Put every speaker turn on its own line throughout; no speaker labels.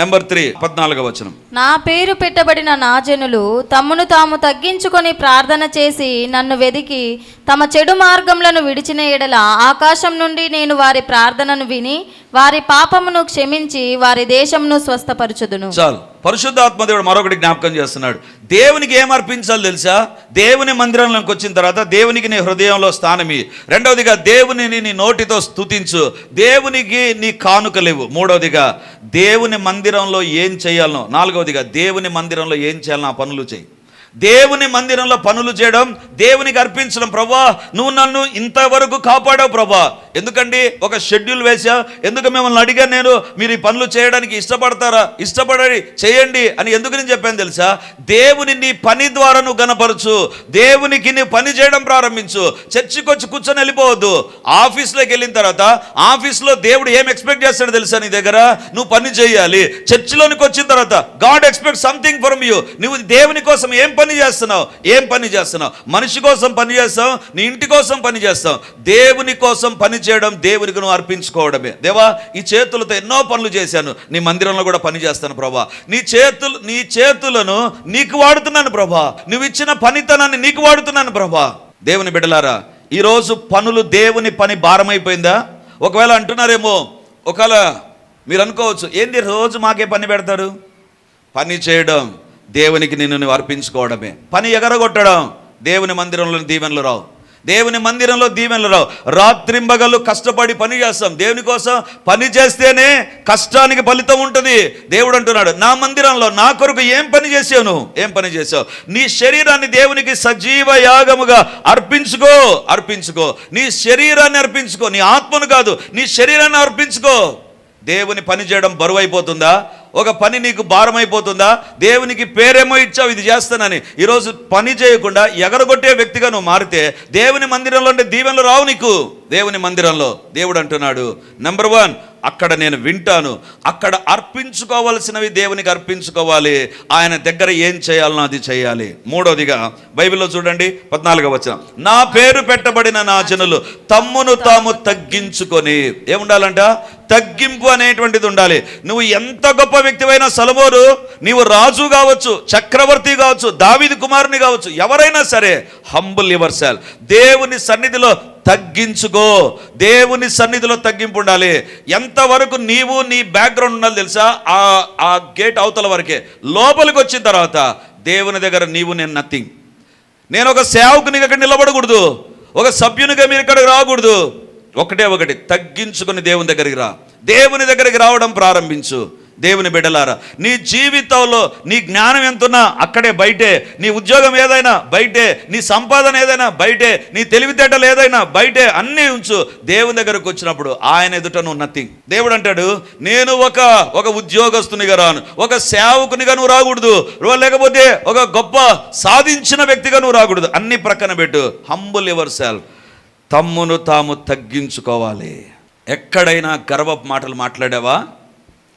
Number three పద్నాలుగో వచనం.
నా పేరు పెట్టబడిన నా జనులు తమ్మును తాము తగ్గించుకొని ప్రార్థన చేసి నన్ను వెదికి తమ చెడు మార్గములను విడిచిన ఎడల ఆకాశం నుండి నేను వారి ప్రార్థనను విని వారి పాపమును క్షమించి వారి దేశమును స్వస్థపరచుదును.
చాలు. పరిశుద్ధాత్మ దేవుడు మరొకటి జ్ఞాపకం చేస్తున్నాడు. దేవునికి ఏం అర్పించాలి తెలుసా? దేవుని మందిరంలోకి వచ్చిన తర్వాత దేవునికి నీ హృదయంలో స్థానమి రెండవదిగా దేవునిని నీ నోటితో స్తుతించు. దేవునికి నీ కానుకలేవు మూడవదిగా దేవుని మందిరంలో ఏం చేయాలనో. నాలుగవదిగా దేవుని మందిరంలో ఏం చేయాలనో ఆ పనులు చేయి. దేవుని మందిరంలో పనులు చేయడం దేవునికి అర్పించడం ప్రభా నువ్వు నన్ను ఇంతవరకు కాపాడావు ప్రభా. ఎందుకండి? ఒక షెడ్యూల్ వేసా ఎందుకు మిమ్మల్ని అడిగా నేను? మీరు ఈ పనులు చేయడానికి ఇష్టపడతారా? ఇష్టపడి చేయండి అని ఎందుకు నేను చెప్పాను తెలుసా? దేవుని నీ పని ద్వారా నువ్వు గనపరచు. దేవునికి నీ పని చేయడం ప్రారంభించు. చర్చికి వచ్చి కూర్చొని వెళ్ళిపోవద్దు. ఆఫీస్లోకి వెళ్ళిన తర్వాత ఆఫీస్లో దేవుడు ఏం ఎక్స్పెక్ట్ చేస్తాడు తెలుసా నీ దగ్గర? నువ్వు పని చేయాలి. చర్చిలోనికి వచ్చిన తర్వాత God expect something from you. నువ్వు దేవుని కోసం ఏం పని చేస్తున్నావు? ఏం పని చేస్తున్నావు? మనిషి కోసం పని చేస్తావు నీ ఇంటి కోసం పని చేస్తావు. దేవుని కోసం పని చేయడం దేవునికి నువ్వు అర్పించుకోవడమే. దేవా ఈ చేతులతో ఎన్నో పనులు చేశాను. నీ మందిరంలో కూడా పని చేస్తాను ప్రభా. నీ చేతులు నీ చేతులను నీకు వాడుతున్నాను ప్రభా. నువ్వు ఇచ్చిన పనితనాన్ని నీకు వాడుతున్నాను ప్రభా. దేవుని బిడలారా ఈరోజు పనులు దేవుని పని భారమైపోయిందా? ఒకవేళ అంటున్నారేమో ఒకవేళ మీరు అనుకోవచ్చు ఏంది రోజు మాకే పని పెడతారు? పని చేయడం. దేవునికి నిన్ను నువ్వు అర్పించుకోవడమే. పని ఎగరగొట్టడం. దేవుని మందిరంలో దీవెనలు రావు. దేవుని మందిరంలో దీవెనలు రావు. రాత్రింబగలు కష్టపడి పని చేస్తాం. దేవుని కోసం పని చేస్తేనే కష్టానికి ఫలితం ఉంటుంది. దేవుడు అంటున్నాడు నా మందిరంలో నా కొరకు ఏం పని చేసావు నువ్వు? ఏం పని చేసావు నీ శరీరాన్ని దేవునికి సజీవ యాగముగా అర్పించుకో అర్పించుకో. నీ శరీరాన్ని అర్పించుకో. నీ ఆత్మను కాదు నీ శరీరాన్ని అర్పించుకో. దేవుని పని చేయడం బరువు అయిపోతుందా ఒక పని నీకు భారం అయిపోతుందా దేవునికి పేరేమో ఇచ్చావు ఇది చేస్తానని. ఈరోజు పని చేయకుండా ఎగరగొట్టే వ్యక్తిగా నువ్వు మారితే దేవుని మందిరంలో ఉండే దీవెనలు రావు నీకు. దేవుని మందిరంలో దేవుడు అంటున్నాడు నెంబర్ వన్ అక్కడ నేను వింటాను. అక్కడ అర్పించుకోవలసినవి దేవునికి అర్పించుకోవాలి. ఆయన దగ్గర ఏం చేయాలనో అది చేయాలి. మూడోదిగా బైబిల్లో చూడండి పద్నాలుగో వచ్చిన నా పేరు పెట్టబడిన నా జనులు తమ్మును తాము తగ్గించుకొని ఏముండాలంట? తగ్గింపు అనేటువంటిది ఉండాలి. నువ్వు ఎంత గొప్ప వ్యక్తివైనా సలమోరు నీవు రాజు కావచ్చు చక్రవర్తి కావచ్చు దావిది కుమారుని కావచ్చు ఎవరైనా సరే హంబుల్ యువర్ సెల్ దేవుని సన్నిధిలో తగ్గించుకో. దేవుని సన్నిధిలో తగ్గింపు ఉండాలి. ఎంతవరకు నీవు నీ బ్యాక్గ్రౌండ్ ఉండాలి తెలుసా? ఆ ఆ గేట్ అవతల వరకే. లోపలికి వచ్చిన తర్వాత దేవుని దగ్గర నీవు నేను నథింగ్ నేను ఒక సేవకునిగా ఇక్కడ నిలబడకూడదు. ఒక సభ్యునిగా మీరు ఇక్కడికి రాకూడదు. ఒకటే ఒకటి తగ్గించుకుని దేవుని దగ్గరికి రా. దేవుని దగ్గరికి రావడం ప్రారంభించు. దేవుని బిడ్డలారా నీ జీవితంలో నీ జ్ఞానం ఎంతున్నా అక్కడే బయటే నీ ఉద్యోగం ఏదైనా బయటే నీ సంపాదన ఏదైనా బయటే నీ తెలివితేటలు ఏదైనా బయటే అన్నీ ఉంచు. దేవుని దగ్గరకు వచ్చినప్పుడు ఆయన ఎదుట నువ్వు నథింగ్ దేవుడు అంటాడు నేను ఒక ఒక ఉద్యోగస్తునిగా రాను. ఒక సేవకునిగా నువ్వు రాకూడదు. లేకపోతే ఒక గొప్ప సాధించిన వ్యక్తిగా నువ్వు రాకూడదు. అన్ని ప్రక్కన పెట్టు. హంబుల్ ఎవర్ సెల్ఫ్ తమ్మును తాము తగ్గించుకోవాలి. ఎక్కడైనా గర్వపు మాటలు మాట్లాడావా?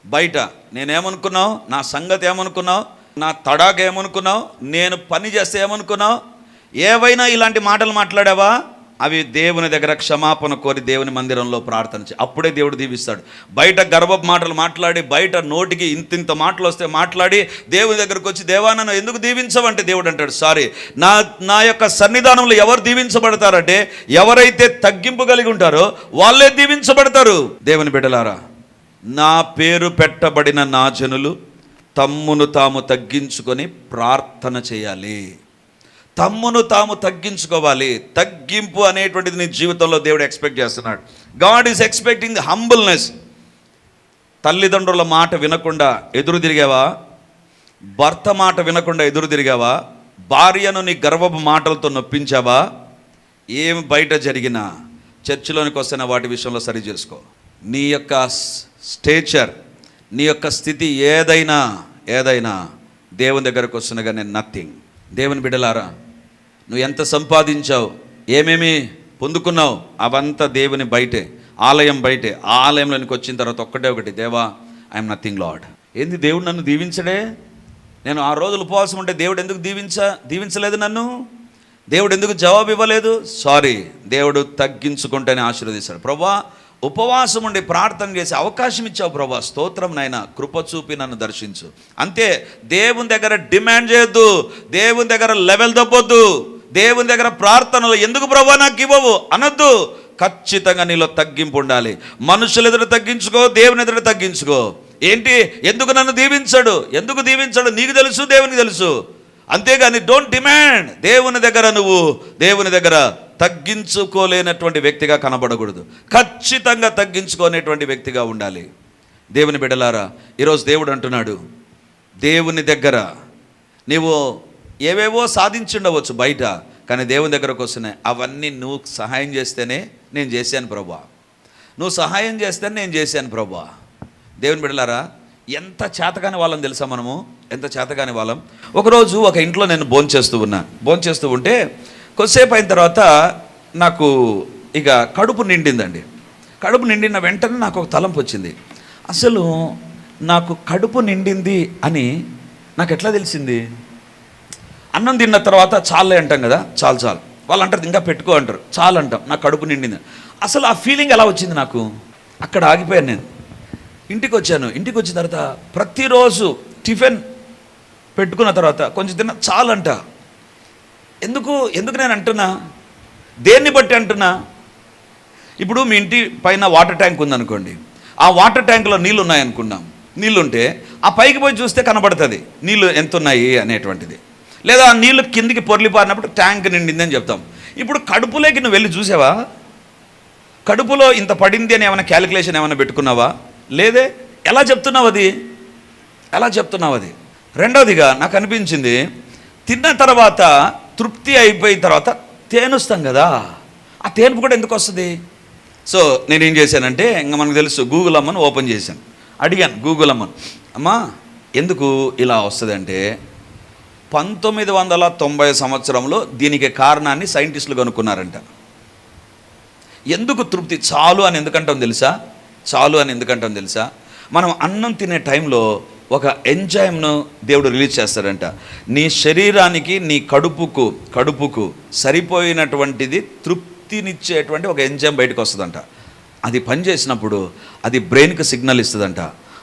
బయట నేనేమనుకున్నావు? నా సంగతి ఏమనుకున్నావు? నా తడాక ఏమనుకున్నావు? నేను పని చేస్తే ఏమనుకున్నావు? ఏవైనా ఇలాంటి మాటలు మాట్లాడావా? అవి దేవుని దగ్గర క్షమాపణ కోరి దేవుని మందిరంలో ప్రార్థన చే అప్పుడే దేవుడు దీవిస్తాడు. బయట గర్వ మాటలు మాట్లాడి బయట నోటికి ఇంతింత మాటలు వస్తే మాట్లాడి దేవుని దగ్గరకు వచ్చి దేవా నన్ను ఎందుకు దీవించవంటే? దేవుడు అంటాడు. సారీ నా నా యొక్క సన్నిధానంలో ఎవరు దీవించబడతారంటే ఎవరైతే తగ్గింపు కలిగి ఉంటారో వాళ్ళే దీవించబడతారు. దేవుని బిడ్డలారా నా పేరు పెట్టబడిన నా జనులు తమ్మును తాము తగ్గించుకొని ప్రార్థన చేయాలి. తమ్మును తాము తగ్గించుకోవాలి. తగ్గింపు అనేటువంటిది నీ జీవితంలో దేవుడు ఎక్స్పెక్ట్ చేస్తున్నాడు. God is expecting the humbleness. తల్లిదండ్రుల మాట వినకుండా ఎదురు తిరిగావా? భర్త మాట వినకుండా ఎదురు తిరిగావా? భార్యను నీ గర్వపు మాటలతో నొప్పించావా? ఏం బయట జరిగినా చర్చిలోనికి వస్తున్న వాటి విషయంలో సరి చేసుకో. నీ యొక్క స్టేచర్ నీ యొక్క స్థితి ఏదైనా ఏదైనా దేవుని దగ్గరకు వస్తున్నగా నథింగ్ దేవుని బిడలారా నువ్వు ఎంత సంపాదించావు? ఏమేమి పొందుకున్నావు? అవంతా దేవుని బయటే ఆలయం బయటే. ఆ ఆలయంలోనికి వచ్చిన తర్వాత ఒక్కటే ఒకటి దేవా ఐఎమ్ నథింగ్ లాడ్ ఏంది దేవుడు నన్ను దీవించడే? నేను ఆ రోజులు ఉపవాసం ఉంటే దేవుడు ఎందుకు దీవించ దీవించలేదు నన్ను? దేవుడు ఎందుకు జవాబు ఇవ్వలేదు? సారీ దేవుడు తగ్గించుకుంటేనే ఆశీర్వదిస్తాడు. ప్రభా ఉపవాసం ఉండి ప్రార్థన చేసే అవకాశం ఇచ్చావు ప్రభా. స్తోత్రం నాయన కృప చూపి నన్ను దర్శించు. అంతే దేవుని దగ్గర డిమాండ్ చేయొద్దు. దేవుని దగ్గర లెవెల్ తప్పొద్దు. దేవుని దగ్గర ప్రార్థనలు ఎందుకు ప్రభా నాకు ఇవ్వవు? అనొద్దు. ఖచ్చితంగా నీలో తగ్గింపు ఉండాలి. మనుషుల ఎదుట తగ్గించుకో దేవుని ఎదుట తగ్గించుకో. ఏంటి? ఎందుకు నన్ను దీవించాడు? ఎందుకు దీవించాడు? నీకు తెలుసు దేవునికి తెలుసు. అంతేగాని డోంట్ డిమాండ్ దేవుని దగ్గర నువ్వు దేవుని దగ్గర తగ్గించుకోలేనటువంటి వ్యక్తిగా కనబడకూడదు. ఖచ్చితంగా తగ్గించుకోనేటువంటి వ్యక్తిగా ఉండాలి. దేవుని బిడ్డలారా ఈరోజు దేవుడు అంటున్నాడు దేవుని దగ్గర నీవు ఏవేవో సాధించుండవచ్చు బయట కానీ దేవుని దగ్గరకు వస్తున్నాయి అవన్నీ నువ్వు సహాయం చేస్తేనే నేను చేశాను ప్రభా. నువ్వు సహాయం చేస్తేనే నేను చేశాను ప్రభా. దేవుని బిడ్డలారా ఎంత చేతకాని వాళ్ళం తెలుసా మనము? ఎంత చేతకాని వాళ్ళం? ఒకరోజు ఒక ఇంట్లో నేను భోంచేస్తూ ఉన్నా. భోంచేస్తూ ఉంటే కొద్దిసేపు అయిన తర్వాత నాకు ఇక కడుపు నిండిందండి. కడుపు నిండిన వెంటనే నాకు ఒక తలంపు వచ్చింది. అసలు నాకు కడుపు నిండింది అని నాకు ఎట్లా తెలిసింది? అన్నం తిన్న తర్వాత చాలే అంటాం కదా? చాలు చాలు. వాళ్ళు అంటారు ఇంకా పెట్టుకో అంటారు. చాలు అంటాం. నా కడుపు నిండింది. అసలు ఆ ఫీలింగ్ ఎలా వచ్చింది నాకు? అక్కడ ఆగిపోయాను నేను. ఇంటికి వచ్చాను. ఇంటికి వచ్చిన తర్వాత ప్రతిరోజు టిఫిన్ పెట్టుకున్న తర్వాత కొంచెం తిన్న చాలంట. ఎందుకు ఎందుకు నేను అంటున్నా? దేన్ని బట్టి అంటున్నా? ఇప్పుడు మీ ఇంటి పైన వాటర్ ట్యాంక్ ఉందనుకోండి. ఆ వాటర్ ట్యాంక్లో నీళ్ళు ఉన్నాయనుకున్నాం నీళ్ళు ఉంటే ఆ పైకి పోయి చూస్తే కనబడుతుంది. నీళ్ళు ఎంత ఉన్నాయి అనేటువంటిది. లేదా ఆ నీళ్ళు కిందికి పొర్లిపారినప్పుడు ట్యాంక్ నిండిందని చెప్తాం. ఇప్పుడు కడుపులోకి నువ్వు వెళ్ళి చూసావా? కడుపులో ఇంత పడింది అని ఏమైనా క్యాలిక్యులేషన్ ఏమైనా పెట్టుకున్నావా? లేదే? ఎలా చెప్తున్నావు అది? ఎలా చెప్తున్నావు అది? రెండవదిగా నాకు అనిపించింది తిన్న తర్వాత తృప్తి అయిపోయిన తర్వాత తేనుస్తాం కదా. ఆ తేనుపు కూడా ఎందుకు వస్తుంది? సో నేనేం చేశానంటే ఇంకా మనకు తెలుసు గూగుల్ అమ్మను ఓపెన్ చేశాను. అడిగాను గూగుల్ అమ్మను అమ్మా ఎందుకు ఇలా వస్తుందంటే పంతొమ్మిది వందల తొంభై సంవత్సరంలో దీనికి కారణాన్ని సైంటిస్టులు కనుక్కున్నారంట. ఎందుకు తృప్తి? చాలు అని ఎందుకంటాం తెలుసా? చాలు అని ఎందుకంటాం తెలుసా? మనం అన్నం తినే టైంలో ఒక ఎంజాయ్ను దేవుడు రిలీజ్ చేస్తాడంట. నీ శరీరానికి నీ కడుపుకు కడుపుకు సరిపోయినటువంటిది తృప్తినిచ్చేటువంటి ఒక ఎంజైమ్ బయటకు వస్తుందంట. అది పనిచేసినప్పుడు అది బ్రెయిన్కి సిగ్నల్ ఇస్తుందంట.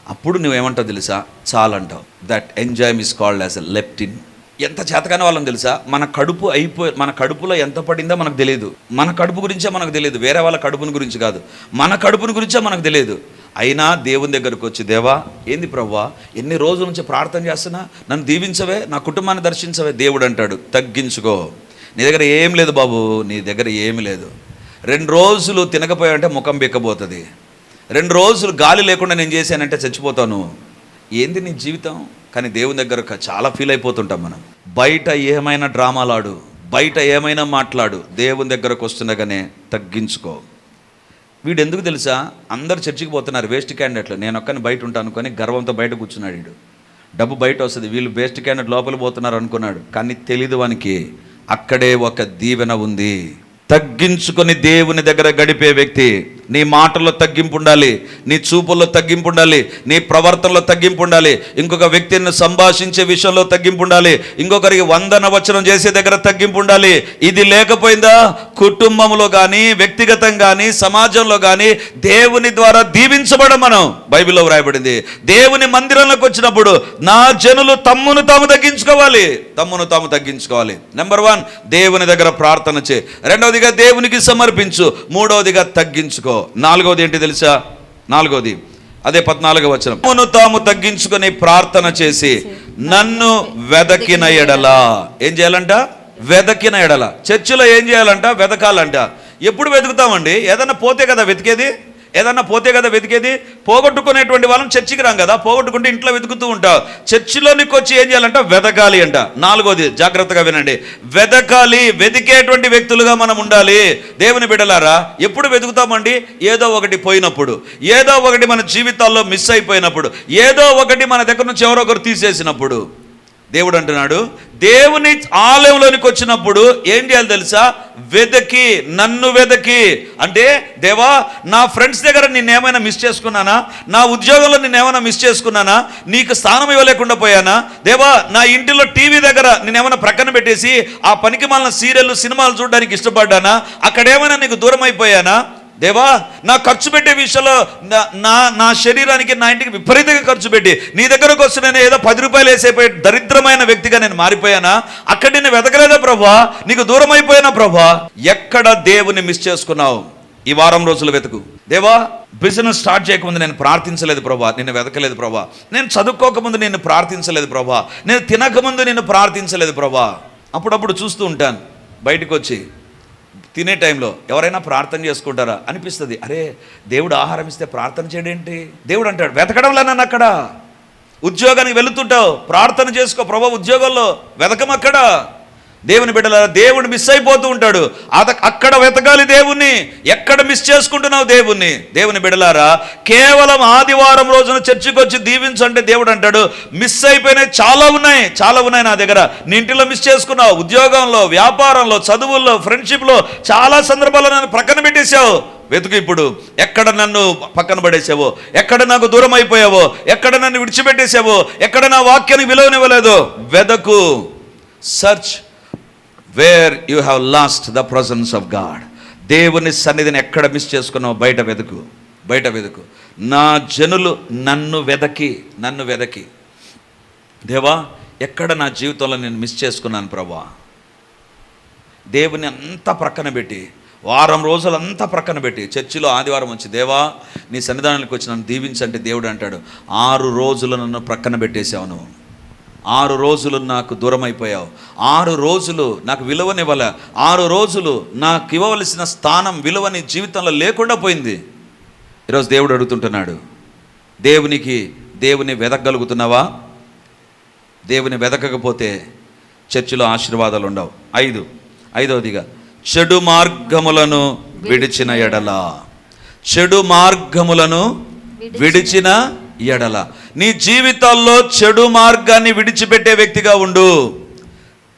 అప్పుడు నువ్వేమంటావు తెలుసా? చాలంటావు. That enjoy is called as a leptin ఎంత చేతకాని వాళ్ళని తెలుసా? మన కడుపు అయిపోయి మన కడుపులో ఎంత పడిందో మనకు తెలియదు మన కడుపు గురించే మనకు తెలియదు వేరే వాళ్ళ కడుపుని గురించి కాదు. మన కడుపుని గురించే మనకు తెలియదు అయినా దేవుని దగ్గరకు వచ్చి దేవా ఏంది ప్రవ్వా? ఎన్ని రోజుల నుంచి ప్రార్థన చేస్తున్నా? నన్ను దీవించవే నా కుటుంబాన్ని దర్శించవే? దేవుడు అంటాడు. తగ్గించుకో. నీ దగ్గర ఏం లేదు బాబు. నీ దగ్గర ఏమి లేదు. రెండు రోజులు తినకపోయావంటే ముఖం బిక్కబోతుంది. రెండు రోజులు గాలి లేకుండా నేను చేశానంటే చచ్చిపోతాను. ఏంది నీ జీవితం? కానీ దేవుని దగ్గర చాలా ఫీల్ అయిపోతుంటాం మనం. బయట ఏమైనా డ్రామాలాడు బయట ఏమైనా మాట్లాడు దేవుని దగ్గరకు వస్తుండగానే తగ్గించుకో. వీడు ఎందుకు తెలుసా? అందరు చర్చికి పోతున్నారు వేస్ట్ క్యాండిడేట్లు నేను ఒక్కని బయట ఉంటాను అనుకొని గర్వంతో బయట కూర్చున్నాడు వీడు. డబ్బు బయట వస్తుంది వీళ్ళు వేస్ట్ క్యాండిడేట్ లోపల పోతున్నారు అనుకున్నాడు. కానీ తెలియదు వానికి అక్కడే ఒక దీవెన ఉంది. తగ్గించుకొని దేవుని దగ్గర గడిపే వ్యక్తి నీ మాటల్లో తగ్గింపు ఉండాలి నీ చూపుల్లో తగ్గింపు ఉండాలి నీ ప్రవర్తనలో తగ్గింపు ఉండాలి ఇంకొక వ్యక్తిని సంభాషించే విషయంలో తగ్గింపు ఉండాలి ఇంకొకరికి వందన వచనం చేసే దగ్గర తగ్గింపు ఉండాలి. ఇది లేకపోయిందా? కుటుంబంలో కానీ వ్యక్తిగతం కానీ సమాజంలో కానీ దేవుని ద్వారా దీవించబడం మనం. బైబిల్లో వ్రాయబడింది దేవుని మందిరంలోకి వచ్చినప్పుడు నా జనులు తమ్మును తాము తగ్గించుకోవాలి తమ్మును తాము తగ్గించుకోవాలి. నెంబర్ వన్ దేవుని దగ్గర ప్రార్థన చే రెండవదిగా దేవునికి సమర్పించు. మూడవదిగా తగ్గించుకో. నాలుగవది ఏంటి తెలుసా? నాలుగవది. అదే పద్నాలుగో వచనం. తమను తాము తగ్గించుకొని ప్రార్థన చేసి నన్ను వెదకిన ఎడలా. ఏం చేయాలంట? వెదకిన ఎడల. చర్చిలో ఏం చేయాలంట? వెదకాలంట. ఎప్పుడు వెతుకుతామండి? ఏదైనా పోతే కదా వెతికేది? ఏదన్నా పోతే కదా వెతికేది? పోగొట్టుకునేటువంటి వాళ్ళని చర్చికి రాం కదా పోగొట్టుకుంటే ఇంట్లో వెతుకుతూ ఉంటావు చర్చిలోనికి వచ్చి ఏం చేయాలంట? వెదకాలి అంట. నాలుగోది జాగ్రత్తగా వినండి. వెదకాలి వెతికేటువంటి వ్యక్తులుగా మనం ఉండాలి. దేవుని బిడలారా ఎప్పుడు వెతుకుతామండి? ఏదో ఒకటి పోయినప్పుడు. ఏదో ఒకటి మన జీవితాల్లో మిస్ అయిపోయినప్పుడు. ఏదో ఒకటి మన దగ్గర నుంచి ఎవరో ఒకరు తీసేసినప్పుడు. దేవుడు అంటున్నాడు దేవుని ఆలయంలోనికి వచ్చినప్పుడు ఏం చేయాలి తెలుసా? వెదకి నన్ను వెదకి. అంటే దేవా నా ఫ్రెండ్స్ దగ్గర నేనేమైనా మిస్ చేసుకున్నానా? నా ఉద్యోగంలో నేనేమైనా మిస్ చేసుకున్నానా? నీకు స్థానం ఇవ్వలేకుండా పోయానా? దేవా నా ఇంటిలో టీవీ దగ్గర నేనేమైనా ప్రక్కన పెట్టేసి ఆ పనికి మాలిన సీరియల్ సినిమాలు చూడడానికి ఇష్టపడ్డానా? అక్కడేమైనా నీకు దూరం అయిపోయానా? దేవా నా ఖర్చు పెట్టే విషయంలో నా- నా నా శరీరానికి నా ఇంటికి విపరీతంగా ఖర్చు పెట్టి నీ దగ్గరకు వస్తే నేను ఏదో పది రూపాయలు వేసేపోయి దరిద్రమైన వ్యక్తిగా నేను మారిపోయానా? అక్కడ నేను వెతకలేదా ప్రభా నీకు దూరం అయిపోయానా ప్రభా ఎక్కడ దేవుని మిస్ చేసుకున్నావు? ఈ వారం రోజులు వెతుకు. దేవా బిజినెస్ స్టార్ట్ చేయకముందు నేను ప్రార్థించలేదు ప్రభా నిన్ను వెతకలేదు ప్రభా నేను చదువుకోకముందు నిన్ను ప్రార్థించలేదు ప్రభా నేను తినకముందు నిన్ను ప్రార్థించలేదు ప్రభా అప్పుడప్పుడు చూస్తూ ఉంటాను. బయటకు వచ్చి తినే టైంలో ఎవరైనా ప్రార్థన చేసుకుంటారా? అనిపిస్తుంది. అరే దేవుడు ఆహారం ఇస్తే ప్రార్థన చేయడేంటి? దేవుడు అంటాడు వెతకడంలో నన్ను అక్కడ? ఉద్యోగానికి వెళుతుంటావు. ప్రార్థన చేసుకో ప్రభా ఉద్యోగంలో వెతకమక్కడ. దేవుని బిడ్డల దేవుడు మిస్ అయిపోతూ ఉంటాడు. అత అక్కడ వెతకాలి దేవుణ్ణి. ఎక్కడ మిస్ చేసుకుంటున్నావు దేవుణ్ణి? దేవుని బిడలారా కేవలం ఆదివారం రోజున చర్చికి వచ్చి దీవించండి దేవుడు అంటాడు. మిస్ అయిపోయినాయి చాలా ఉన్నాయి. చాలా ఉన్నాయి నా దగ్గర. నీ ఇంటిలో మిస్ చేసుకున్నావు. ఉద్యోగంలో వ్యాపారంలో చదువుల్లో ఫ్రెండ్షిప్లో చాలా సందర్భాల్లో నన్ను ప్రక్కన పెట్టేశావు. వెతుకు ఇప్పుడు. ఎక్కడ నన్ను పక్కన పడేసావో ఎక్కడ నాకు దూరం అయిపోయావో? ఎక్కడ నన్ను విడిచిపెట్టేసావో ఎక్కడ నా వాక్యానికి విలువనివ్వలేదో? వెదకు search where you have lost the presence of God దేవుని సన్నిధిని ఎక్కడ మిస్ చేసుకున్నావు బయట వెతుకు. బయట వెతుకు. నా జనులు నన్ను వెదకి నన్ను వెదకి. దేవా ఎక్కడ నా జీవితంలో నేను మిస్ చేసుకున్నాను ప్రభా? దేవుని అంతా ప్రక్కన పెట్టి వారం రోజులంతా ప్రక్కన పెట్టి చర్చిలో ఆదివారం వచ్చి దేవా నీ సన్నిధానానికి వచ్చి నన్ను దీవించంటే దేవుడు అంటాడు ఆరు రోజులు నన్ను ప్రక్కన పెట్టేశావు నువ్వు. ఆరు రోజులు నాకు దూరం అయిపోయావు ఆరు రోజులు నాకు విలువనివ్వలే. ఆరు రోజులు నాకు ఇవ్వవలసిన స్థానం విలువని జీవితంలో లేకుండా పోయింది. ఈరోజు దేవుడు అడుగుతుంటున్నాడు దేవునికి దేవుని వెదకగలుగుతున్నావా దేవుని వెదకకపోతే చర్చిలో ఆశీర్వాదాలు ఉండవు. ఐదు ఐదవదిగా చెడు మార్గములను విడిచిన ఎడల. చెడు మార్గములను విడిచిన ఎడల. నీ జీవితాల్లో చెడు మార్గాన్ని విడిచిపెట్టే వ్యక్తిగా ఉండు.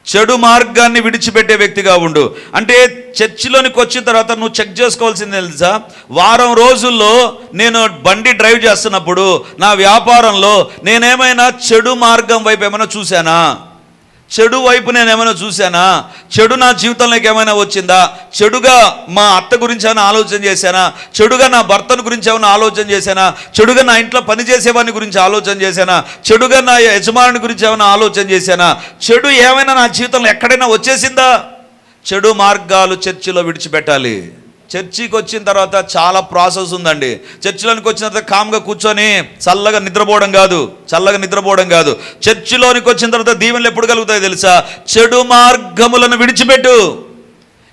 చెడు మార్గాన్ని విడిచిపెట్టే వ్యక్తిగా ఉండు. అంటే చర్చిలోనికి వచ్చిన తర్వాత నువ్వు చెక్ చేసుకోవాల్సింది తెలుసా? వారం రోజుల్లో నేను బండి డ్రైవ్ చేస్తున్నప్పుడు నా వ్యాపారంలో నేనేమైనా చెడు మార్గం వైపు ఏమైనా చూశానా? చెడు వైపు నేను ఏమైనా చూశానా? చెడు నా జీవితంలోకి ఏమైనా వచ్చిందా? చెడుగా మా అత్త గురించి ఏమైనా ఆలోచన చేశానా? చెడుగా నా భర్తను గురించి ఏమైనా ఆలోచన చేశానా? చెడుగా నా ఇంట్లో పని చేసేవాని గురించి ఆలోచన చేశానా? చెడుగా నా యజమాని గురించి ఏమైనా ఆలోచన చేశానా? చెడు ఏమైనా నా జీవితంలో ఎక్కడైనా వచ్చేసిందా? చెడు మార్గాలు చర్చిలో విడిచిపెట్టాలి. చర్చికి వచ్చిన తర్వాత చాలా ప్రాసెస్ ఉందండి. చర్చిలోనికి వచ్చిన తర్వాత కామ్గా కూర్చొని చల్లగా నిద్రపోవడం కాదు. చల్లగా నిద్రపోవడం కాదు. చర్చిలోనికి వచ్చిన తర్వాత దీవెనలు ఎప్పుడు కలుగుతాయి తెలుసా? చెడు మార్గములను విడిచిపెట్టు.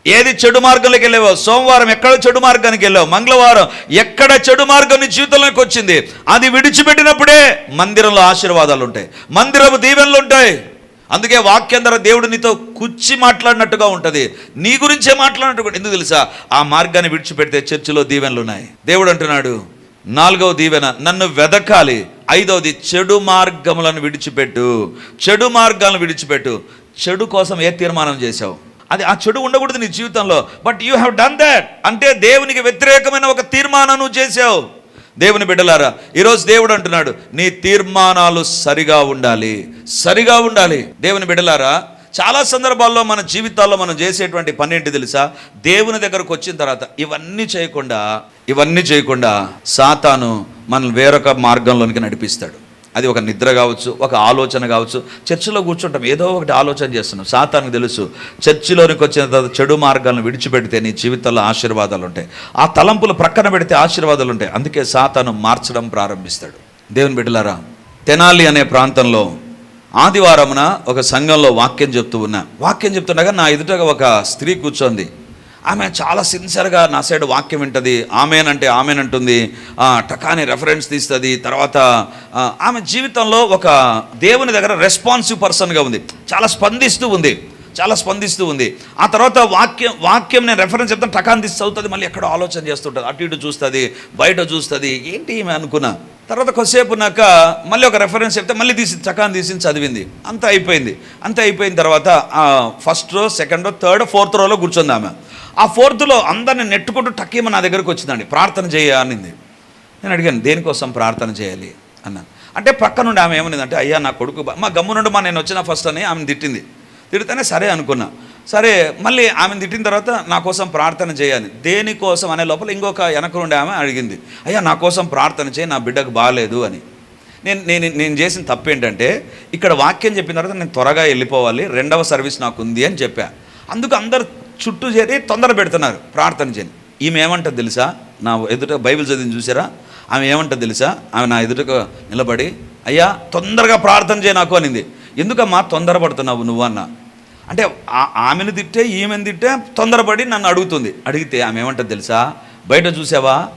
ఏది చెడు మార్గంలోకి వెళ్ళావో? సోమవారం ఎక్కడ చెడు మార్గానికి వెళ్ళావు? మంగళవారం ఎక్కడ చెడు మార్గం నీ జీవితంలోకి వచ్చింది? అది విడిచిపెట్టినప్పుడే మందిరంలో ఆశీర్వాదాలు ఉంటాయి. మందిరపు దీవెనలు ఉంటాయి. అందుకే వాక్యం ద్వారా దేవుడు నీతో కుచ్చి మాట్లాడినట్టుగా ఉంటుంది. నీ గురించే మాట్లాడినట్టు ఎందుకు తెలుసా? ఆ మార్గాన్ని విడిచిపెడితే చర్చిలో దీవెనలు ఉన్నాయి. దేవుడు అంటున్నాడు నాలుగవ దీవెన నన్ను వెదకాలి. ఐదవది చెడు మార్గములను విడిచిపెట్టు. చెడు మార్గాలను విడిచిపెట్టు. చెడు కోసం ఏ తీర్మానం చేశావు? అది ఆ చెడు ఉండకూడదు నీ జీవితంలో. But you have done that అంటే దేవునికి వ్యతిరేకమైన ఒక తీర్మానం నువ్వు చేసావు దేవుని బిడ్డలారా ఈరోజు దేవుడు అంటున్నాడు నీ తీర్మానాలు సరిగా ఉండాలి. సరిగా ఉండాలి. దేవుని బిడ్డలారా చాలా సందర్భాల్లో మన జీవితాల్లో మనం చేసేటువంటి పని ఏంటి తెలుసా? దేవుని దగ్గరకు వచ్చిన తర్వాత ఇవన్నీ చేయకుండా ఇవన్నీ చేయకుండా సాతాను మనల్ని వేరొక మార్గంలోనికి నడిపిస్తాడు. అది ఒక నిద్ర కావచ్చు ఒక ఆలోచన కావచ్చు. చర్చిలో కూర్చుంటాం ఏదో ఒకటి ఆలోచన చేస్తున్నాం. సాతానికి తెలుసు చర్చిలోనికి వచ్చిన తర్వాత చెడు మార్గాలను విడిచిపెడితే నీ జీవితంలో ఆశీర్వాదాలు ఉంటాయి. ఆ తలంపులు ప్రక్కన పెడితే ఆశీర్వాదాలు ఉంటాయి. అందుకే సాతాను మార్చడం ప్రారంభిస్తాడు. దేవుని బిడ్డలారా తెనాలి అనే ప్రాంతంలో ఆదివారమున ఒక సంఘంలో వాక్యం చెప్తూ ఉన్నా. వాక్యం చెప్తుండగా నా ఎదుటగా ఒక స్త్రీ కూర్చోంది. ఆమె చాలా సిన్సియర్గా నా సైడ్ వాక్యం వింటుంది. ఆమెనంటే ఆమెనంటుంది. టకాని రెఫరెన్స్ తీస్తుంది. తర్వాత ఆమె జీవితంలో ఒక దేవుని దగ్గర రెస్పాన్సివ్ పర్సన్గా ఉంది. చాలా స్పందిస్తూ ఉంది. చాలా స్పందిస్తూ ఉంది. ఆ తర్వాత వాక్యం వాక్యం నేను రెఫరెన్స్ చెప్తాను. టకాన్ తీసి చదువుతుంది. మళ్ళీ ఎక్కడో ఆలోచన చేస్తుంటుంది. అటు ఇటు చూస్తుంది. బయట చూస్తుంది. ఏంటి ఈమె అనుకున్నా? తర్వాత కొద్దిసేపు నాక మళ్ళీ ఒక రెఫరెన్స్ చెప్తే మళ్ళీ తీసి చకాన్ తీసి చదివింది. అంత అయిపోయింది. అంత అయిపోయిన తర్వాత first row second row third fourth రోలో కూర్చుంది ఆమె. ఆ ఫోర్త్లో అందరిని నెట్టుకుంటూ టక్కీమ నా దగ్గరకు వచ్చిందండి. ప్రార్థన చేయ నేను అడిగాను దేనికోసం ప్రార్థన చేయాలి? అన్నాను. అంటే పక్క నుండి ఆమె ఏమనిందంటే అయ్యా నా కొడుకు మా గమ్ము నుండి మా నేను వచ్చిన ఫస్ట్ అని ఆమె తిట్టింది. తిడితేనే సరే అనుకున్నా. సరే మళ్ళీ ఆమెను తిట్టిన తర్వాత నా కోసం ప్రార్థన చేయాలి దేనికోసం? అనే లోపల ఇంకొక వెనక నుండి ఆమె అడిగింది. అయ్యా నా కోసం ప్రార్థన చేయి నా బిడ్డకు బాగాలేదు అని. నేను నేను నేను చేసిన తప్పు ఏంటంటే ఇక్కడ వాక్యం చెప్పిన తర్వాత నేను త్వరగా వెళ్ళిపోవాలి రెండవ సర్వీస్ నాకు ఉంది అని చెప్పా. అందుకు అందరు చుట్టూ చేరి తొందర పెడుతున్నారు ప్రార్థన చేయని. ఈమె ఏమంటుంది తెలుసా? నా ఎదుట బైబిల్ చదివింది చూసారా? ఆమె ఏమంటుంది తెలుసా? ఆమె నా ఎదుటకు నిలబడి అయ్యా తొందరగా ప్రార్థన చేయ నాకు అనింది. ఎందుకమ్మా తొందరపడుతున్నావు నువ్వు అన్న. అంటే ఆ- ఆమెను తిట్టే ఈమెను తిట్టే తొందరపడి నన్ను అడుగుతుంది. అడిగితే ఆమె ఏమంటుంది తెలుసా? బయట చూసావా?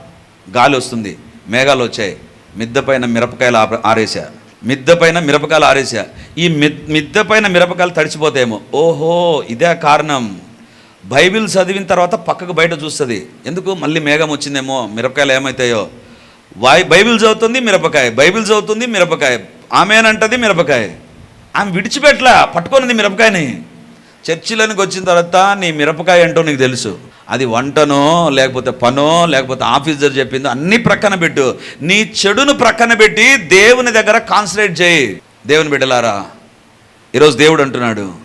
గాలి వస్తుంది మేఘాలు వచ్చాయి మిద్దె పైన మిరపకాయలు ఆప- ఆరేసా మిద్దె పైన మిరపకాయలు ఆరేసా ఈ మిద్ మిద్దె పైన మిరపకాయలు తడిచిపోతాయేమో. ఓహో ఇదే కారణం. బైబిల్ చదివిన తర్వాత పక్కకు బయట చూస్తుంది. ఎందుకు? మళ్ళీ మేఘం వచ్చిందేమో మిరపకాయలు ఏమవుతాయో వాయి బైబిల్ చదువుతుంది మిరపకాయ. బైబిల్ చదువుతుంది మిరపకాయ. ఆమెనంటది మిరపకాయ. ఆమె విడిచిపెట్టలా పట్టుకొనింది మిరపకాయని. చర్చిలోనికి వచ్చిన తర్వాత నీ మిరపకాయ ఏంటో నీకు తెలుసు. అది వంటనో లేకపోతే పనో లేకపోతే ఆఫీసర్ చెప్పిందో అన్ని ప్రక్కన పెట్టు. నీ చెడును ప్రక్కన పెట్టి దేవుని దగ్గర కాన్సన్ట్రేట్ చేయి. దేవుని బిడ్డలారా ఈరోజు దేవుడు అంటున్నాడు.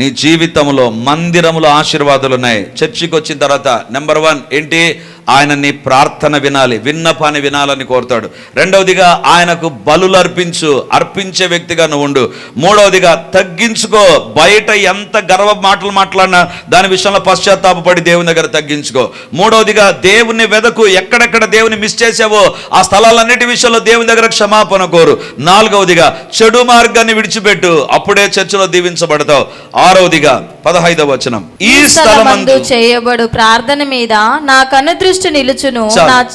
నీ జీవితంలో మందిరములో ఆశీర్వాదాలు ఉన్నాయి. చర్చికి వచ్చిన తర్వాత నెంబర్ వన్ ఏంటి? ఆయన నీ ప్రార్థన వినాలి విన్నపాన్ని వినాలని కోరుతాడు. రెండవదిగా ఆయనకు బలులు అర్పించు అర్పించే వ్యక్తిగా నువ్వు ఉండు మూడవదిగా తగ్గించుకో బయట ఎంత గర్వ మాటలు మాట్లాడినా దాని విషయంలో పశ్చాత్తాపపడి దేవుని దగ్గర తగ్గించుకో. మూడవదిగా దేవుని వెదకు ఎక్కడెక్కడ దేవుని మిస్ చేసావో ఆ స్థలాలన్నిటి విషయంలో దేవుని దగ్గర క్షమాపణ కోరు. నాలుగవదిగా చెడు మార్గాన్ని విడిచిపెట్టు అప్పుడే చర్చలో దీవించబడతావు. ఆరవదిగా పదహైదవ వచనం. ఈ స్థలమందు
చేయబడు ప్రార్థన మీద నా కనుదృష్టి నిలుచును.
చాలు.
నా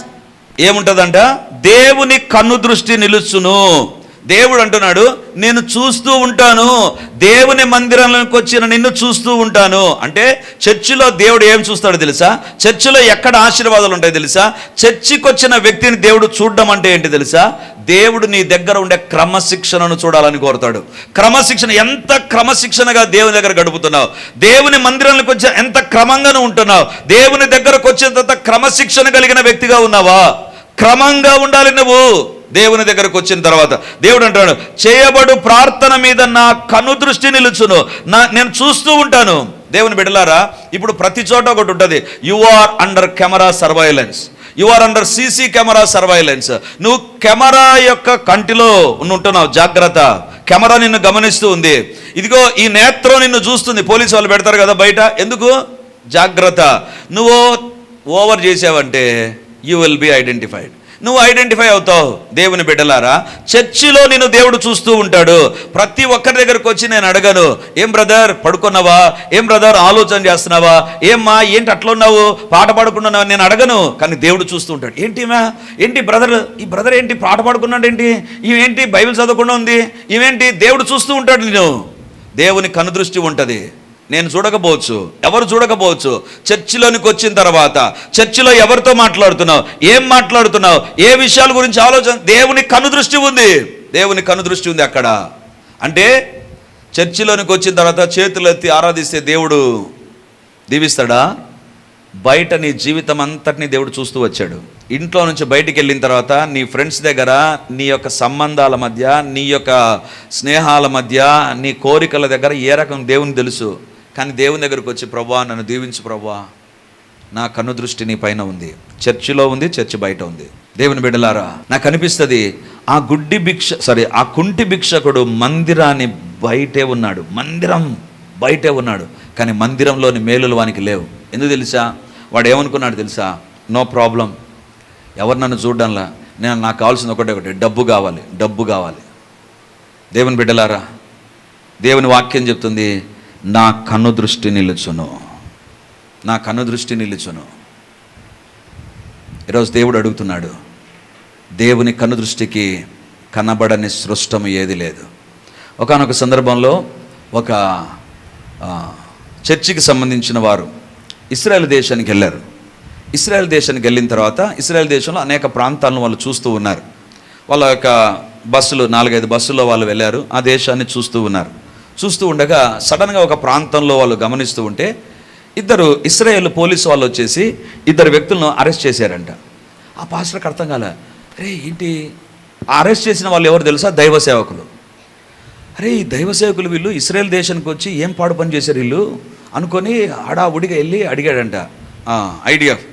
ఏముంటదంట? దేవుని కన్ను దృష్టి నిలుచును. దేవుడు అంటున్నాడు నేను చూస్తూ ఉంటాను. దేవుని మందిరంలోకి వచ్చిన నిన్ను చూస్తూ ఉంటాను. అంటే చర్చిలో దేవుడు ఏం చూస్తాడో తెలుసా? చర్చిలో ఎక్కడ ఆశీర్వాదాలు ఉంటాయి తెలుసా? చర్చికి వచ్చిన వ్యక్తిని దేవుడు చూడడం అంటే ఏంటి తెలుసా? దేవుడు నీ దగ్గర ఉండే క్రమశిక్షణను చూడాలని కోరుతాడు. క్రమశిక్షణ ఎంత క్రమశిక్షణగా దేవుని దగ్గర గడుపుతున్నావు? దేవుని మందిరానికి వచ్చి ఎంత క్రమంగాను ఉంటున్నావు? దేవుని దగ్గరకు వచ్చిన తర్వాత క్రమశిక్షణ కలిగిన వ్యక్తిగా ఉన్నావా? క్రమంగా ఉండాలి నువ్వు. దేవుని దగ్గరకు వచ్చిన తర్వాత దేవుడు అంటాడు చేయబడు ప్రార్థన మీద నా కను దృష్టి నిలుచును. నా నేను చూస్తూ ఉంటాను. దేవుని బిడ్డలారా ఇప్పుడు ప్రతి చోట ఒకటి ఉంటుంది. You are under camera surveillance you are under CC camera surveillance నువ్వు కెమెరా యొక్క కంటిలో ఉంటున్నావు జాగ్రత్త. కెమెరా నిన్ను గమనిస్తూ ఉంది. ఇదిగో ఈ నేత్రం నిన్ను చూస్తుంది. పోలీసు వాళ్ళు పెడతారు కదా బయట. ఎందుకు? జాగ్రత్త. నువ్వు ఓవర్ చేసావంటే యూ విల్ బి ఐడెంటిఫైడ్ నువ్వు ఐడెంటిఫై అవుతావు దేవుని బిడ్డలారా. చర్చిలో నిన్ను దేవుడు చూస్తూ ఉంటాడు. ప్రతి ఒక్కరి దగ్గరకు వచ్చి నేను అడగను ఏం బ్రదర్ పడుకున్నావా? ఏం బ్రదర్ ఆలోచన చేస్తున్నావా? ఏమ్మా ఏంటి అట్లా ఉన్నావు పాట పాడుకున్నావా నేను అడగను కానీ దేవుడు చూస్తూ ఉంటాడు. ఏంటి మా? ఏంటి బ్రదర్? ఈ బ్రదర్ ఏంటి పాట పాడుకున్నాడు ఏంటి? ఇవేంటి బైబిల్ చదవకుండా ఉంది? ఇవేంటి దేవుడు చూస్తూ ఉంటాడు నేను దేవుని కనుదృష్టి ఉంటుంది. నేను చూడకపోవచ్చు ఎవరు చూడకపోవచ్చు చర్చిలోనికి వచ్చిన తర్వాత చర్చిలో ఎవరితో మాట్లాడుతున్నావు ఏం మాట్లాడుతున్నావు ఏ విషయాల గురించి ఆలోచన దేవుని కనుదృష్టి ఉంది దేవుని కనుదృష్టి ఉంది అక్కడ. అంటే చర్చిలోనికి వచ్చిన తర్వాత చేతులు ఎత్తి ఆరాధిస్తే దేవుడు దీవిస్తాడా? బయట నీ జీవితం అంతటినీ దేవుడు చూస్తూ వచ్చాడు. ఇంట్లో నుంచి బయటికి వెళ్ళిన తర్వాత నీ ఫ్రెండ్స్ దగ్గర నీ యొక్క సంబంధాల మధ్య నీ యొక్క స్నేహాల మధ్య నీ కోరికల దగ్గర ఏ రకం దేవుని తెలుసు? కానీ దేవుని దగ్గరకు వచ్చి ప్రభా నన్ను దీవించు ప్రభా. నా కన్ను దృష్టి నీ పైన ఉంది. చర్చిలో ఉంది చర్చి బయట ఉంది. దేవుని బిడ్డలారా నాకు అనిపిస్తుంది ఆ గుడ్డి భిక్ష సారీ ఆ కుంటి భిక్షకుడు మందిరాన్ని బయటే ఉన్నాడు. మందిరం బయటే ఉన్నాడు. కానీ మందిరంలోని మేలులు వానికి లేవు. ఎందుకు తెలుసా? వాడు ఏమనుకున్నాడు తెలుసా? No problem. ఎవరు నన్ను చూడడంలా? నేను నాకు కావాల్సింది ఒకటే ఒకటి. డబ్బు కావాలి. డబ్బు కావాలి. దేవుని బిడ్డలారా దేవుని వాక్యం చెప్తుంది నా కన్ను దృష్టి నిలుచును. నా కన్ను దృష్టి నిలుచును. ఈరోజు దేవుడు అడుగుతున్నాడు దేవుని కన్ను దృష్టికి కనబడని సృష్టము ఏది లేదు. ఒకానొక సందర్భంలో ఒక చర్చికి సంబంధించిన వారు ఇస్రాయల్ దేశానికి వెళ్ళారు. ఇస్రాయల్ దేశానికి వెళ్ళిన తర్వాత ఇస్రాయల్ దేశంలో అనేక ప్రాంతాలను వాళ్ళు చూస్తూ ఉన్నారు. వాళ్ళ యొక్క బస్సులు నాలుగైదు బస్సుల్లో వాళ్ళు వెళ్ళారు ఆ దేశాన్ని చూస్తూ ఉన్నారు. చూస్తూ ఉండగా సడన్గా ఒక ప్రాంతంలో వాళ్ళు గమనిస్తూ ఉంటే ఇద్దరు ఇస్రాయేల్ పోలీసు వాళ్ళు వచ్చేసి ఇద్దరు వ్యక్తులను అరెస్ట్ చేశారంట. ఆ పాస్టర్కి అర్థం కాలే. అరే ఏంటి? అరెస్ట్ చేసిన వాళ్ళు ఎవరు తెలుసా? దైవ సేవకులు. అరే ఈ దైవ సేవకులు వీళ్ళు ఇస్రాయేల్ దేశానికి వచ్చి ఏం పాడు పని చేశారు వీళ్ళు? అనుకొని హడావుడిగా వెళ్ళి అడిగాడంట. ఐడిఎఫ్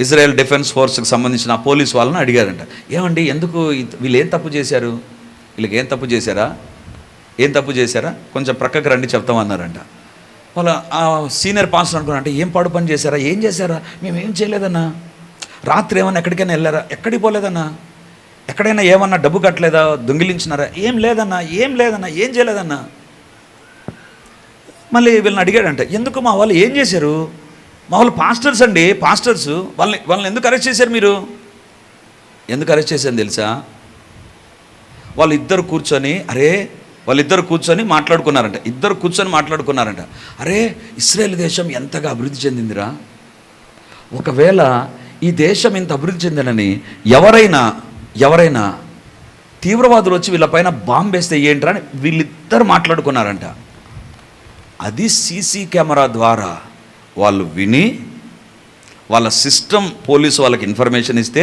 ఇజ్రాయెల్ డిఫెన్స్ ఫోర్స్కి సంబంధించిన ఆ పోలీస్ వాళ్ళని అడిగారంట. ఏమండి ఎందుకు వీళ్ళు ఏం తప్పు చేశారు? వీళ్ళకి ఏం తప్పు చేశారా? ఏం తప్పు చేశారా? కొంచెం ప్రక్కకి రండి చెప్తామన్నారంట వాళ్ళ ఆ సీనియర్ పాస్టర్ అనుకున్నా అంటే ఏం పాడు పని చేశారా? ఏం చేశారా? మేము ఏం చేయలేదన్నా? రాత్రి ఏమన్నా ఎక్కడికైనా వెళ్ళారా? ఎక్కడికి పోలేదన్నా? ఎక్కడైనా ఏమన్నా డబ్బు కట్టలేదా? దొంగిలించినారా? ఏం లేదన్నా? ఏం లేదన్నా? ఏం చేయలేదన్నా? మళ్ళీ వీళ్ళని అడిగాడంట ఎందుకు మా వాళ్ళు ఏం చేశారు? మా వాళ్ళు పాస్టర్స్ అండి పాస్టర్స్. వాళ్ళని వాళ్ళని ఎందుకు అరెస్ట్ చేశారు మీరు? ఎందుకు అరెస్ట్ చేశారు తెలుసా? వాళ్ళు ఇద్దరు కూర్చొని అరే వాళ్ళిద్దరు కూర్చొని మాట్లాడుకున్నారంట. ఇద్దరు కూర్చొని మాట్లాడుకున్నారంట. అరే ఇస్రాయేల్ దేశం ఎంతగా అభివృద్ధి చెందిందిరా? ఒకవేళ ఈ దేశం ఇంత అభివృద్ధి చెందినని ఎవరైనా ఎవరైనా తీవ్రవాదులు వచ్చి వీళ్ళపైన పైన బాంబేస్తే ఏంట్రా అని వీళ్ళిద్దరు మాట్లాడుకున్నారంట. అది సీసీ కెమెరా ద్వారా వాళ్ళు విని వాళ్ళ సిస్టమ్ పోలీసు వాళ్ళకి ఇన్ఫర్మేషన్ ఇస్తే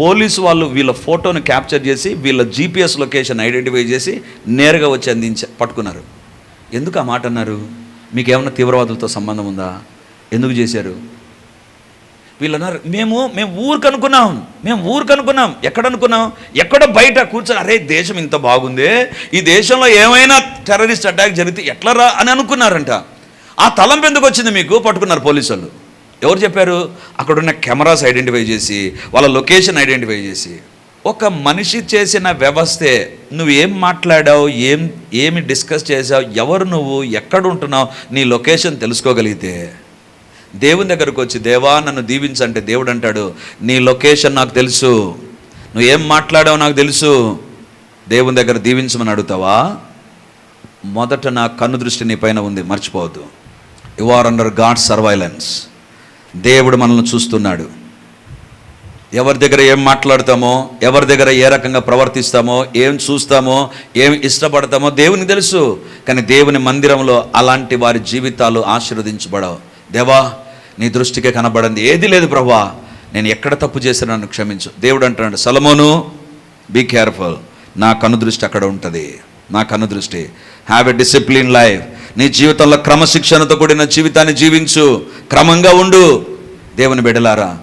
పోలీసు వాళ్ళు వీళ్ళ ఫోటోను క్యాప్చర్ చేసి వీళ్ళ జీపీఎస్ లొకేషన్ ఐడెంటిఫై చేసి నేరుగా వచ్చి అందించ పట్టుకున్నారు. ఎందుకు ఆ మాట అన్నారు? మీకు ఏమైనా తీవ్రవాదులతో సంబంధం ఉందా? ఎందుకు చేశారు? వీళ్ళు అన్నారు మేము మేము ఊరికి అనుకున్నాం మేము ఊరికి అనుకున్నాం ఎక్కడ అనుకున్నాం ఎక్కడ బయట కూర్చొని అరే దేశం ఇంత బాగుంది ఈ దేశంలో ఏమైనా టెర్రరిస్ట్ అటాక్ జరిగితే ఎట్లా రా అని అనుకున్నారంట. ఆ తలంపు ఎందుకు వచ్చింది మీకు? పట్టుకున్నారు పోలీసు వాళ్ళు. ఎవరు చెప్పారు? అక్కడున్న కెమెరాస్ ఐడెంటిఫై చేసి వాళ్ళ లొకేషన్ ఐడెంటిఫై చేసి. ఒక మనిషి చేసిన వ్యవస్థే. నువ్వు ఏం మాట్లాడావు? ఏం ఏమి డిస్కస్ చేసావు ఎవరు నువ్వు? ఎక్కడ ఉంటున్నావు నీ లొకేషన్ తెలుసుకోగలిగితే. దేవుని దగ్గరకు వచ్చి దేవా నన్ను దీవించంటే దేవుడు అంటాడు నీ లొకేషన్ నాకు తెలుసు. నువ్వు ఏం మాట్లాడావు నాకు తెలుసు. దేవుని దగ్గర దీవించమని అడుగుతావా? మొదట నా కన్ను దృష్టి నీ పైన ఉంది. మర్చిపోవద్దు. You are under God surveillance దేవుడు మనల్ని చూస్తున్నాడు. ఎవరి దగ్గర ఏం మాట్లాడతామో ఎవరి దగ్గర ఏ రకంగా ప్రవర్తిస్తామో ఏం చూస్తామో ఏం ఇష్టపడతామో దేవునికి తెలుసు. కానీ దేవుని మందిరంలో అలాంటి వారి జీవితాలు ఆశీర్వదించబడవు. దేవా నీ దృష్టికే కనబడింది. ఏది లేదు ప్రభా నేను ఎక్కడ తప్పు చేశాను నన్ను క్షమించు. దేవుడు అంటున్నాడు సలమోను బీ కేర్ఫుల్ నా కను దృష్టి అక్కడ ఉంటుంది. నా కను దృష్టి హ్యావ్ ఎ డిసిప్లిన్ లైఫ్ నీ జీవితంలో క్రమశిక్షణతో కూడిన జీవితాన్ని జీవించు. క్రమంగా ఉండు. దేవుని బిడలారా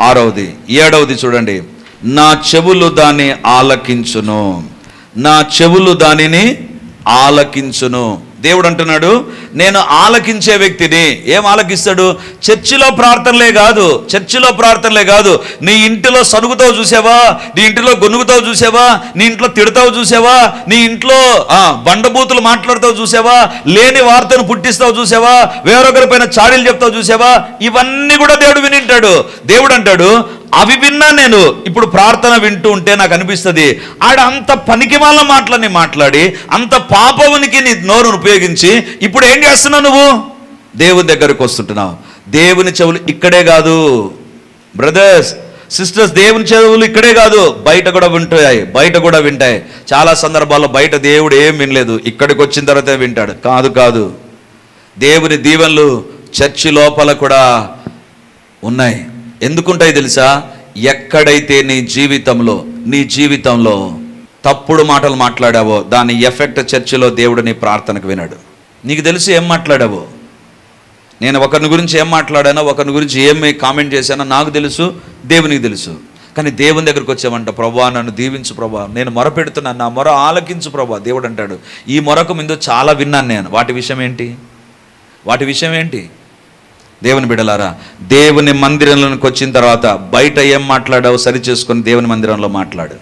ఆరవది ఏడవది చూడండి. నా చెవులు దాన్ని ఆలకించును. నా చెవులు దానిని ఆలకించును. దేవుడు అంటున్నాడు నేను ఆలకించే వ్యక్తిని. ఏం ఆలకిస్తాడు? చర్చిలో ప్రార్థనలే కాదు చర్చిలో ప్రార్థనలే కాదు. నీ ఇంటిలో సనుగుతావు చూసావా? నీ ఇంటిలో గొనుగుతావు చూసావా? నీ ఇంట్లో తిడతావు చూసావా? నీ ఇంట్లో బండబూతులు మాట్లాడతావు చూసావా? లేని వార్తను పుట్టిస్తావు చూసావా? వేరొకరి పైన చాడీలు చెప్తావు చూసావా? ఇవన్నీ కూడా దేవుడు వినింటాడు. దేవుడు అంటాడు అవి విన్నా నేను ఇప్పుడు ప్రార్థన వింటూ ఉంటే నాకు అనిపిస్తుంది ఆడ అంత పనికి వాళ్ళ మాటలని మాట్లాడి అంత పాపవునికి నీ నోరును ఉపయోగించి ఇప్పుడు ఏం చేస్తున్నావు నువ్వు? దేవుని దగ్గరకు వస్తుంటున్నావు. దేవుని చెవులు ఇక్కడే కాదు. బ్రదర్స్ సిస్టర్స్ దేవుని చెవులు ఇక్కడే కాదు. బయట కూడా వింటాయి బయట కూడా వింటాయి. చాలా సందర్భాల్లో బయట దేవుడు ఏం వినలేదు. ఇక్కడికి వచ్చిన తర్వాత వింటాడు. కాదు కాదు. దేవుని దీవెనలు చర్చి లోపల కూడా ఉన్నాయి. ఎందుకుంటాయి తెలుసా? ఎక్కడైతే నీ జీవితంలో నీ జీవితంలో తప్పుడు మాటలు మాట్లాడావో దాని ఎఫెక్ట్ చర్చిలో దేవుడు నీ ప్రార్థనకు వినాడు. నీకు తెలుసు ఏం మాట్లాడావో? నేను ఒకరిని గురించి ఏం మాట్లాడానో ఒకరిని గురించి ఏమి కామెంట్ చేశానో నాకు తెలుసు దేవునికి తెలుసు. కానీ దేవుని దగ్గరికి వచ్చామంట ప్రభా నన్ను దీవించు ప్రభా నేను మొర పెడుతున్నాను నా మొర ఆలకించు ప్రభా దేవుడు అంటాడు. ఈ మొరకు ముందు చాలా విన్నాను నేను. వాటి విషయం ఏంటి? వాటి విషయం ఏంటి? దేవుని బిడలారా దేవుని మందిరంలోకి వచ్చిన తర్వాత బయట ఏం మాట్లాడావు సరి చేసుకొని దేవుని మందిరంలో మాట్లాడు.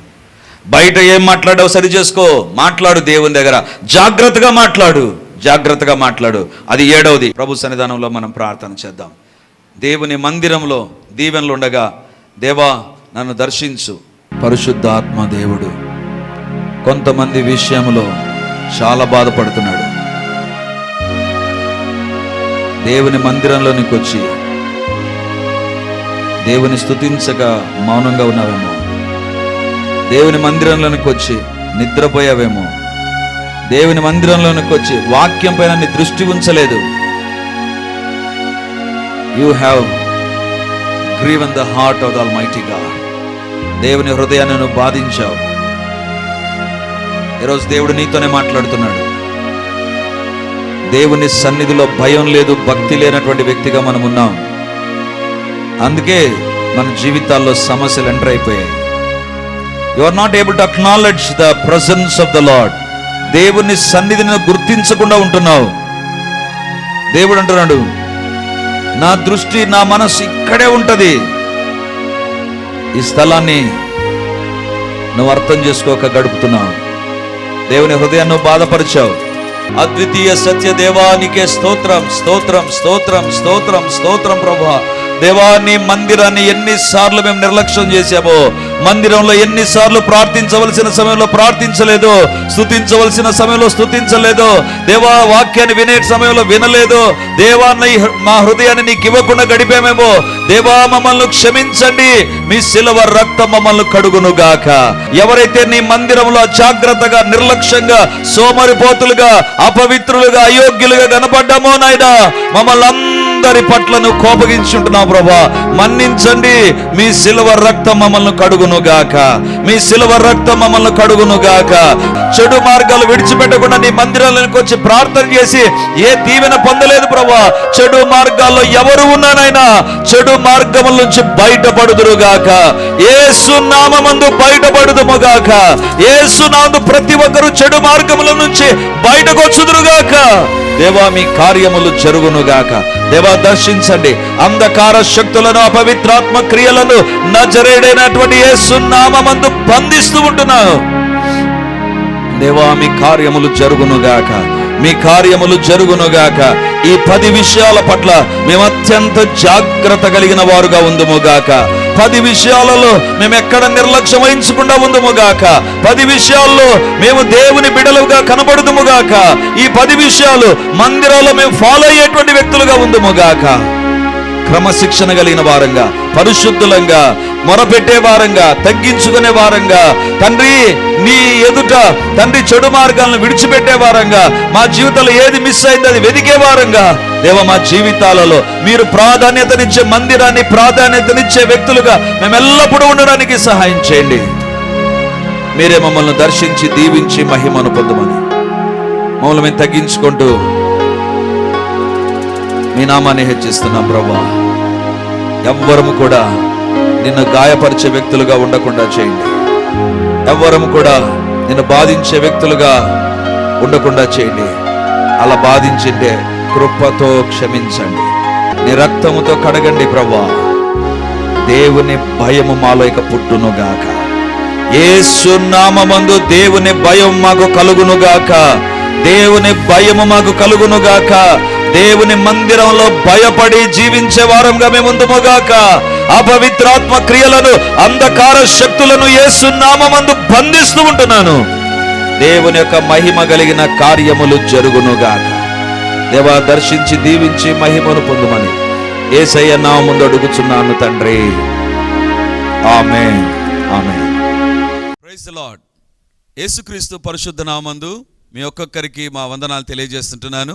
బయట ఏం మాట్లాడావు సరి చేసుకో మాట్లాడు దేవుని దగ్గర. జాగ్రత్తగా మాట్లాడు జాగ్రత్తగా మాట్లాడు. అది ఏడవది ప్రభు సన్నిధానంలో మనం ప్రార్థన చేద్దాం. దేవుని మందిరంలో దీవెనలు ఉండగా దేవా నన్ను దర్శించు. పరిశుద్ధాత్మ దేవుడు కొంతమంది విషయంలో చాలా బాధపడుతున్నాడు. దేవుని మందిరంలోనికి వచ్చి దేవుని స్థుతించక మౌనంగా ఉన్నావేమో. దేవుని మందిరంలోనికి వచ్చి నిద్రపోయావేమో. దేవుని మందిరంలోనికి వచ్చి వాక్యం పైన నీ దృష్టి ఉంచలేదు. You have grieved the heart of the mighty God దేవుని హృదయాన్ని నువ్వు బాధించావు. ఈరోజు దేవుడు నీతోనే మాట్లాడుతున్నాడు. దేవుని సన్నిధిలో భయం లేదు భక్తి లేనటువంటి వ్యక్తిగా మనం ఉన్నాం. అందుకే మన జీవితాల్లో సమస్యలు ఎంటర్ అయిపోయాయి. You are not able to acknowledge the presence of the Lord దేవుని సన్నిధిని గుర్తించకుండా ఉంటున్నావు. దేవుడు అంటున్నాడు నా దృష్టి నా మనసు ఇక్కడే ఉంటుంది. ఈ స్థలాన్ని నువ్వు అర్థం చేసుకోక గడుపుతున్నావు. దేవుని హృదయాన్ని బాధపరిచావు. అద్వితీయ సత్య దేవానికే స్తోత్రం స్తోత్రం స్తోత్రం స్తోత్రం స్తోత్రం ప్రభా. దేవా నీ మందిరాన్ని ఎన్నిసార్లు మేము నిర్లక్ష్యం చేశామో మందిరంలో ఎన్నిసార్లు ప్రార్థించవలసిన సమయంలో ప్రార్థించలేదు స్తుతించవలసిన సమయంలో స్థుతించలేదు దేవా వాక్యాన్ని వినే సమయంలో వినలేదు. దేవా నీ మా హృదయాన్ని నీకు ఇవ్వకుండా గడిపామేమో. దేవా మమ్మల్ని క్షమించండి. మీ శిలవ రక్తం మమ్మల్ని కడుగును గాక ఎవరైతే నీ మందిరంలో జాగ్రత్తగా నిర్లక్ష్యంగా సోమరిపోతులుగా అపవిత్రులుగా అయోగ్యులుగా కనపడ్డామో నాయనా మమ్మల్ని అందరి పట్లను కోపగించుంటున్నావు ప్రభా. మన్నించండి. మీ సిలువ రక్తం మమ్మల్ని కడుగును గాక మీ సిలువ రక్తం మమ్మల్ని కడుగును గాక చెడు మార్గాలు విడిచిపెట్టకుండా నీ మందిరాలకు వచ్చి ప్రార్థన చేసి ఏ దీవెన పొందలేదు ప్రభా. చెడు మార్గాల్లో ఎవరు ఉన్నానైనా చెడు మార్గముల నుంచి బయటపడుదురు గాక ఏ సున్నామందు బయటపడుదుము గాక ఏ నామందు ప్రతి ఒక్కరు చెడు మార్గముల నుంచి బయటకొచ్చుదురు గాక దేవా మీ కార్యములు జరుగునుగాక దేవా దర్శించండి. అంధకార శక్తులను అపవిత్రాత్మ క్రియలను నజరేడైనటువంటి ఏసునామందు నామమందు బంధిస్తూ ఉంటున్నావు దేవా మీ కార్యములు జరుగునుగాక మీ కార్యములు జరుగునుగాక ఈ పది విషయాల పట్ల మేము అత్యంత జాగ్రత్త కలిగిన వారుగా ఉందుముగాక పది విషయాలలో మేము ఎక్కడ నిర్లక్ష్యం వహించకుండా ఉందుముగాక పది విషయాల్లో మేము దేవుని బిడలుగా కనబడుదుముగాక ఈ పది విషయాలు మందిరాల్లో మేము ఫాలో అయ్యేటువంటి వ్యక్తులుగా ఉందుముగాక క్రమశిక్షణ కలిగిన వారంగా పరిశుద్ధులంగా మొరపెట్టే వారంగా తగ్గించుకునే వారంగా తండ్రి నీ ఎదుట తండ్రి చెడు మార్గాలను విడిచిపెట్టే వారంగా మా జీవితంలో ఏది మిస్ అయింది అది వెదికే వారంగా దేవ మా జీవితాలలో మీరు ప్రాధాన్యతనిచ్చే మందిరాన్ని ప్రాధాన్యతనిచ్చే వ్యక్తులుగా మేము ఎల్లప్పుడూ ఉండడానికి సహాయం చేయండి. మీరే మమ్మల్ని దర్శించి దీవించి మహిమను పొందమని. మమ్మల్ని మేము తగ్గించుకుంటూ మీ నామాన్ని హెచ్చిస్తున్నాం ప్రభా. ఎవ్వరము కూడా నిన్ను గాయపరిచే వ్యక్తులుగా ఉండకుండా చేయండి. ఎవ్వరము కూడా నిన్ను బాధించే వ్యక్తులుగా ఉండకుండా చేయండి. అలా బాధించింటే కృపతో క్షమించండి. నీ రక్తముతో కడగండి ప్రభా దేవుని భయము మాలో ఇక పుట్టునుగాక యేసు నామమందు దేవుని భయం మాకు కలుగునుగాక దేవుని భయము మాకు కలుగునుగాక దేవుని మందిరంలో భయపడి జీవించే వారంగా మేము ఉందుముగాక అపవిత్రాత్మ క్రియలను అంధకార శక్తులను యేసు నామమందు బంధిస్తూ ఉంటున్నాను. దేవుని యొక్క మహిమ కలిగిన కార్యములు జరుగునుగాక. దేవా దర్శించి దీవించి మహిమను పొందుమని ఏసయ్య నా ముందు అడుగుచున్నాను తండ్రి. ఆమె ఆమె ప్రైజ్ యేసుక్రీస్తు పరిశుద్ధ నామందు మీ ఒక్కొక్కరికి మా వందనాలు తెలియజేస్తుంటున్నాను.